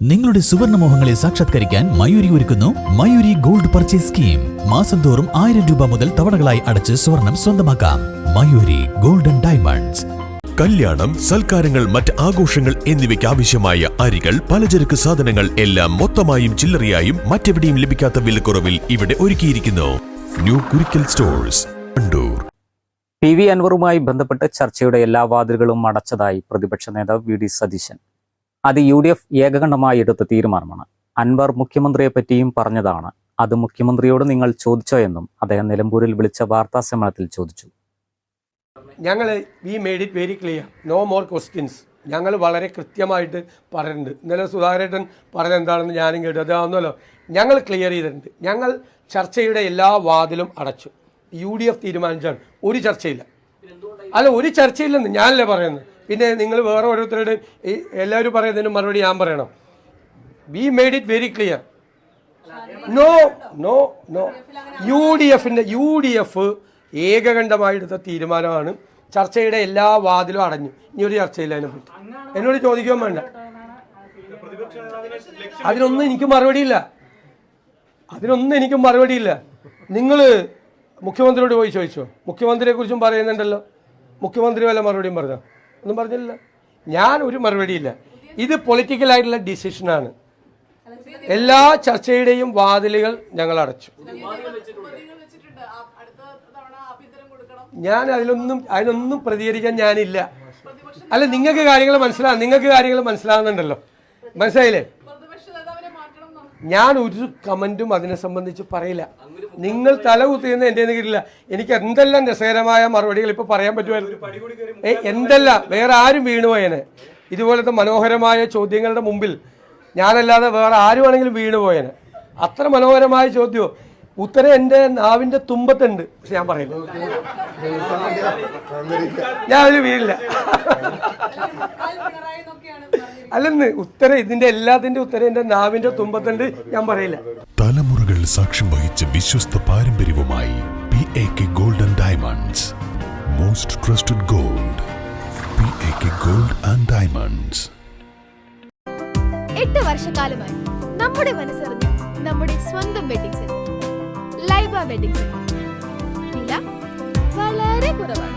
നിങ്ങളുടെ സുവർണ മോഹങ്ങളെ സാക്ഷാത്കരിക്കാൻ മയൂരി ഒരുക്കുന്നു മയൂരി ഗോൾഡ് പർച്ചേസ് സ്കീം. മാസം തോറും ആയിരം രൂപ മുതൽ തവണകളായി അടച്ച് സ്വർണം സ്വന്തമാക്കാം. Mayuri golden diamonds. കല്യാണം സൽക്കാരങ്ങൾ മറ്റ് ആഘോഷങ്ങൾ എന്നിവയ്ക്ക് ആവശ്യമായ അരികൾ പലചരക്ക് സാധനങ്ങൾ എല്ലാം മൊത്തമായും ചില്ലറയായും മറ്റെവിടെയും ലഭിക്കാത്ത വിലക്കുറവിൽ ഇവിടെ ഒരുക്കിയിരിക്കുന്നു. New Kurikkal stores Kandoor P V അൻവറുമായി ബന്ധപ്പെട്ട് ചർച്ചയുടെ എല്ലാ വാതിലുകളും അടച്ചതായി പ്രതിപക്ഷ നേതാവ് വി ഡി സതീശൻ. അത് യു ഡി എഫ് ഏകകണ്ഠമായി എടുത്ത തീരുമാനമാണ്. അൻവർ മുഖ്യമന്ത്രിയെ പറ്റിയും പറഞ്ഞതാണ്. അത് മുഖ്യമന്ത്രിയോട് നിങ്ങൾ ചോദിച്ചോ എന്നും അദ്ദേഹം നിലമ്പൂരിൽ വിളിച്ച വാർത്താ സമ്മേളനത്തിൽ ചോദിച്ചു. ഞങ്ങൾ we made it very clear no more questions ഞങ്ങൾ വളരെ കൃത്യമായിട്ട് പറഞ്ഞിട്ടുണ്ട്. ഇന്നലെ സുധാകരേട്ടൻ പറഞ്ഞത് എന്താണെന്ന് ഞാനും കേട്ടു. അതാവുന്നല്ലോ ഞങ്ങൾ ക്ലിയർ ചെയ്തിട്ടുണ്ട്. ഞങ്ങൾ ചർച്ചയുടെ എല്ലാ വാതിലും അടച്ചു. യു ഡി എഫ് തീരുമാനിച്ചാണ്. ഒരു ചർച്ചയില്ല. അല്ല ഒരു ചർച്ചയില്ലെന്ന് ഞാനല്ലേ പറയുന്നത്. പിന്നെ നിങ്ങൾ വേറെ ഓരോരുത്തരുടെ ഈ എല്ലാവരും പറയുന്നതിന് മറുപടി ഞാൻ പറയണം. We made it very clear no no no U D എഫിന്റെ യു ഡി എഫ് ഏകകണ്ഠമായെടുത്ത തീരുമാനമാണ്. ചർച്ചയുടെ എല്ലാ വാതിലും അടഞ്ഞു. ഇനി ഒരു ചർച്ചയില്ല അതിനെപ്പറ്റി. എന്നോട് ചോദിക്കാൻ വേണ്ട. അതിനൊന്നും എനിക്ക് മറുപടിയില്ല അതിനൊന്നും എനിക്ക് മറുപടിയില്ല നിങ്ങൾ മുഖ്യമന്ത്രിയോട് പോയി ചോദിച്ചോ? മുഖ്യമന്ത്രിയെ കുറിച്ചും പറയുന്നുണ്ടല്ലോ. മുഖ്യമന്ത്രി വല്ല മറുപടിയും പറഞ്ഞോ? ഒന്നും പറഞ്ഞില്ല. ഞാൻ ഒരു മറുപടിയില്ല. ഇത് പൊളിറ്റിക്കൽ ആയിട്ടുള്ള ഡിസിഷനാണ് എല്ലാ ചർച്ചയുടെയും വാതിലുകൾ ഞങ്ങൾ അടച്ചു. ഞാൻ അതിലൊന്നും അതിനൊന്നും പ്രതികരിക്കാൻ ഞാനില്ല. അല്ല നിങ്ങൾക്ക് കാര്യങ്ങൾ മനസ്സിലാകും നിങ്ങൾക്ക് കാര്യങ്ങൾ മനസ്സിലാകുന്നുണ്ടല്ലോ മനസ്സിലായില്ലേ? ഞാൻ ഒരു കമന്റും അതിനെ സംബന്ധിച്ച് പറയില്ല. നിങ്ങൾ തല കുത്തിയെന്ന് എന്റെ കിട്ടില്ല എനിക്ക് എന്തെല്ലാം രസകരമായ മറുപടികൾ ഇപ്പൊ പറയാൻ പറ്റുമായിരുന്നു ഏ എന്തെല്ലാം വേറെ ആരും വീണുപോയനെ ഇതുപോലത്തെ മനോഹരമായ ചോദ്യങ്ങളുടെ മുമ്പിൽ ഞാനല്ലാതെ വേറെ ആരുമാണെങ്കിലും വീണുപോയനെ അത്ര മനോഹരമായ ചോദ്യമോ ഉത്തരം എന്റെ നാവിന്റെ തുമ്പത്തുണ്ട് പക്ഷെ ഞാൻ പറയില്ല ഞാൻ അതിൽ വീഴില്ല അല്ലെന്ന് ഉത്തരം ഇതിന്റെ എല്ലാത്തിന്റെ ഉത്തരം എന്റെ നാവിന്റെ തുമ്പത്തുണ്ട് ഞാൻ പറയില്ല. തലമുറകൾ സാക്ഷ്യം വഹിച്ച വിശ്വസ്ത പാരമ്പര്യവുമായി P A K golden diamonds most trusted gold P A K gold and diamonds എട്ട് വർഷക്കാലമായി നമ്മുടെ മനസ്സറിഞ്ഞ് നമ്മുടെ സ്വന്തം wedding centre Laiba wedding centre വില വളരെ കുറവാണ്.